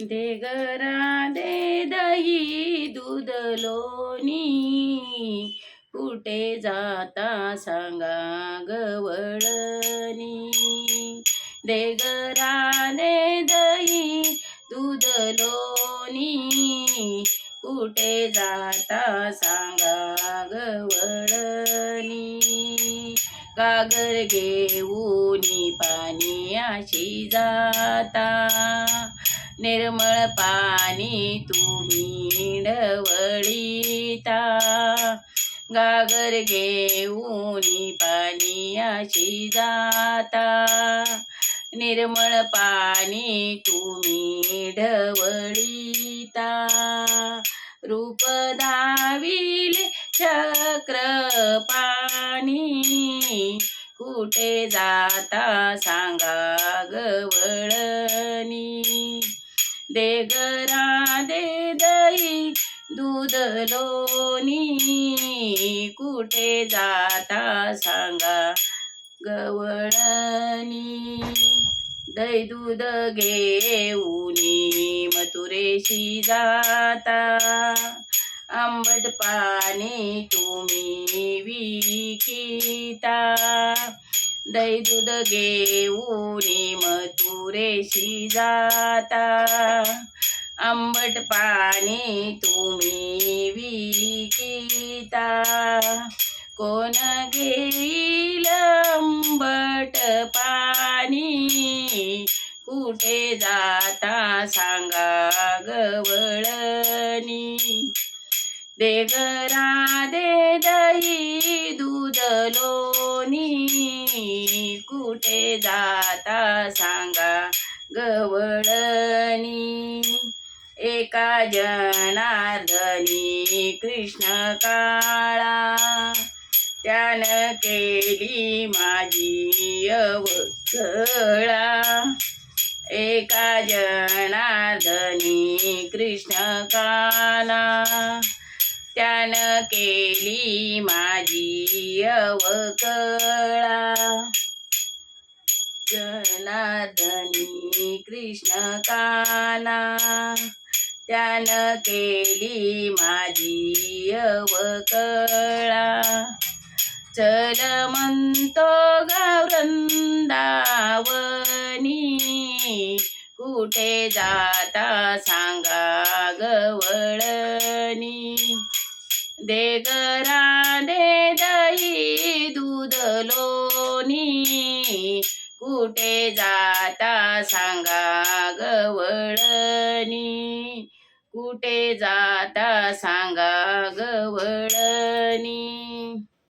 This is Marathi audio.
दे गरा दे दही दूध लोणी कुठे जाता सांगा गवळणी. दे गरा दे दही दूध लोणी कुठे जाता सांगा गवळणी. कागर घेऊनी पाणी अशी जाता. निर्मळ पाणी तुम्ही डवळीता गागर घेऊन पाणी अशी जाता. निर्मळ पाणी तुम्ही ढवळीता रूप धाविले चक्र पाणी. कुठे जाता सांगा गवळ दे गरा दे दही दूध लोणी कुठे जाता सांगा गवळणी. दही दूध घेऊनी मथुरेशी जाता आंबट पाणी तुम्ही विकिता. दूध घेऊनी मथुरेशी जाता. आंबट पाणी तुम्ही विकिता. कोण घेईल आंबट पाणी? कुठे जाता सांगा गवळणी. दे गरा दे जाता सांगा गवळणी. एका जनार्दनी कृष्ण काळा. त्यानं केली माझी अवकळा एका जनार्दनी कृष्ण काला त्यानं केली माझी अवकळा जनादनी कृष्ण काला त्यानं केली माझी अवकळा. चल म्हणतो गावरंदावनी कुठे जाता सांगा गवळणी दे गरा दे दही दूध लोणी कुठे जाता सांगा गवळणी? कुठे जाता सांगा गवळणी?